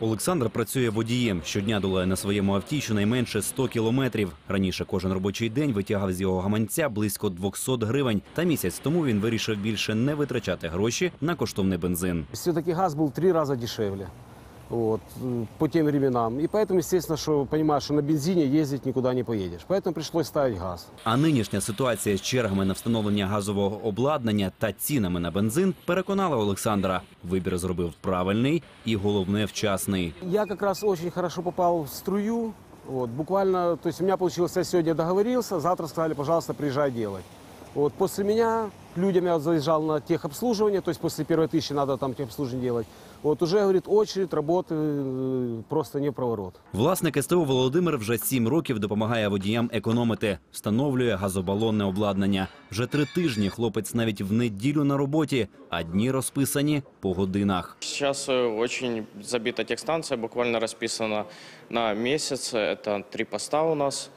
Олександр працює водієм. Щодня долає на своєму авті щонайменше 100 кілометрів. Раніше кожен робочий день витягав з його гаманця близько 200 гривень. Та місяць тому він вирішив більше не витрачати гроші на коштовний бензин. Все-таки газ був три рази дешевле. Вот, по тем временам. И поэтому, естественно, что понимаешь, что на бензине ездить никуда не поедешь. Поэтому пришлось ставить газ. А нинішня ситуація з чергами на встановлення газового обладнання та цінами на бензин переконала Олександра. Вибір зробив правильний і головне вчасний. Я как раз очень хорошо попал в струю. Вот, буквально, то есть у меня получилось, я сегодня договорился, завтра сказали, пожалуйста, приезжай делать. Вот, после меня к людям я заезжал на техобслуживание, то есть после первой тысячи надо там техобслуживание делать. Вот уже, говорит, очередь, работы э, просто не в проворот. Власник СТО Володимир вже сім років допомагає водіям економити, встановлює газобалонне обладнання. Вже три тижні хлопець навіть в неділю на роботі, а дні розписані по годинах. Сейчас э, очень забита техстанция, буквально расписана на месяц. Это три поста у нас.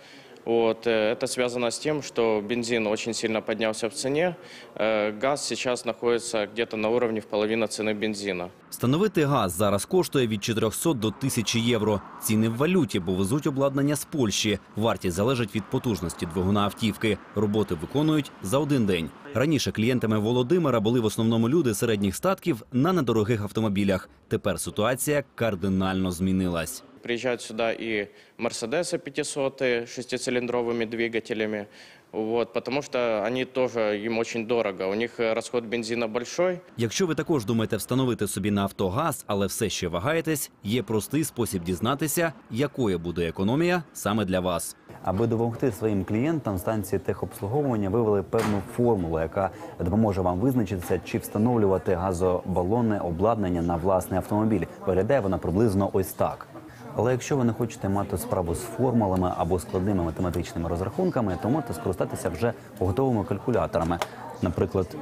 Вот, э, это связано с тем, что бензин очень сильно поднялся в цене. Э, Газ сейчас находится где-то на уровне в половину цены бензина. Встановити газ зараз коштує від 400 до 1000 євро. Ціни в валюті, бо везуть обладнання з Польщі. Вартість залежить від потужності двигуна автівки. Роботи виконують за один день. Раніше клієнтами Володимира були в основному люди середніх статків на недорогих автомобілях. Тепер ситуація кардинально змінилась. Приезжают сюда и Мерседесы 500 шестицилиндровыми двигателями, вот, потому что они тоже, им очень дорого. У них э, расход бензина большой, Якщо ви також думаєте встановити собі на авто газ, але все ще вагаєтесь, є простий спосіб дізнатися, якою буде економія саме для вас. Аби допомогти своїм клієнтам, станції техобслуговування вивели певну формулу, яка допоможе вам визначитися, чи встановлювати газобалонне обладнання на власний автомобіль. Виглядає вона приблизно ось так. Але якщо ви не хочете мати справу з формулами або складними математичними розрахунками, то можете скористатися вже готовими калькуляторами, наприклад,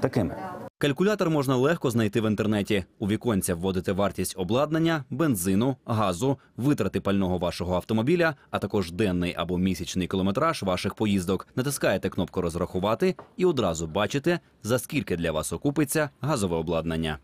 такими. Калькулятор можна легко знайти в інтернеті. У віконця вводите вартість обладнання, бензину, газу, витрати пального вашого автомобіля, а також денний або місячний кілометраж ваших поїздок. Натискаєте кнопку розрахувати і одразу бачите, за скільки для вас окупиться газове обладнання.